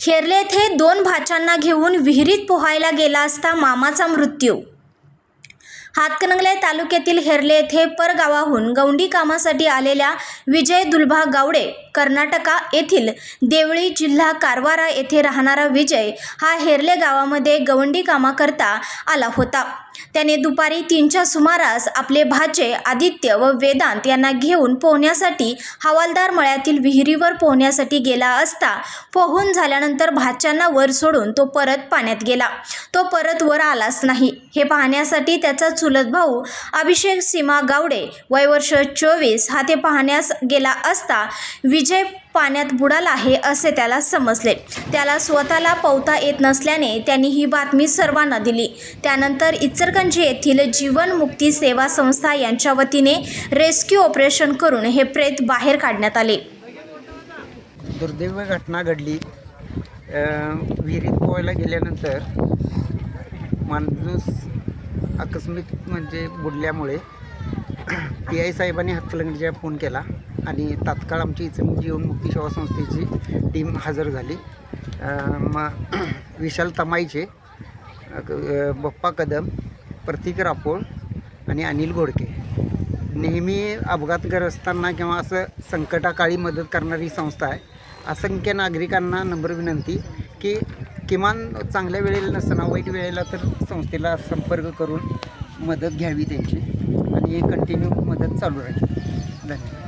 हेरले येथे दोन भाच्यांना घेऊन विहिरीत पोहायला गेला असता मामाचा मृत्यू. हातकणंगले तालुक्यातील हेरले येथे परगावाहून गौंडी कामासाठी आलेल्या विजय दुलभा गावडे कर्नाटका येथील देवळी जिल्हा कारवारा येथे राहणारा विजय हा हेरले गावामध्ये गवंडी कामाकरता आला होता. त्याने दुपारी तीनच्या सुमारास आपले भाचे आदित्य व वेदांत यांना घेऊन पोहण्यासाठी हवालदार मळ्यातील विहिरीवर पोहण्यासाठी गेला असता पोहून झाल्यानंतर भाच्यांना वर सोडून तो परत पाण्यात गेला. तो परत वर आलाच नाही. हे पाहण्यासाठी त्याचा चुलत भाऊ अभिषेक सीमा गावडे वय वर्ष चोवीस हा ते पाहण्यास गेला असता विजय पाण्यात बुडाला आहे असे त्याला समजले. त्याला स्वतःला पोहता येत नसल्याने त्यांनी ही बातमी सर्वांना दिली. त्यानंतर इचरगंज येथील जीवनमुक्ती सेवा संस्था यांच्या वतीने रेस्क्यू ऑपरेशन करून हे प्रेत बाहेर काढण्यात आले. दुर्दैव घटना घडली. विहिरीत पोहायला गेल्यानंतर माणूस आकस्मिक म्हणजे बुडल्यामुळे पी आय साहेबांनी हातकलंगडीच्या फोन केला. आणि तात्काळ आमची इचम जीवनमुक्ती सेवा संस्थेची टीम हजर झाली. म विशाल तमाईचे बप्पा कदम प्रतीक रापोळ आणि अनिल घोडके. नेहमी अपघातग्रस्तांना किंवा असं संकटाकाळी मदत करणारी संस्था आहे. असंख्य नागरिकांना नम्र विनंती की किमान चांगल्या वेळेला नसताना वाईट वेळेला तर संस्थेला संपर्क करून मदत घ्यावी त्यांची आणि हे कंटिन्यू मदत चालू राहील. धन्यवाद.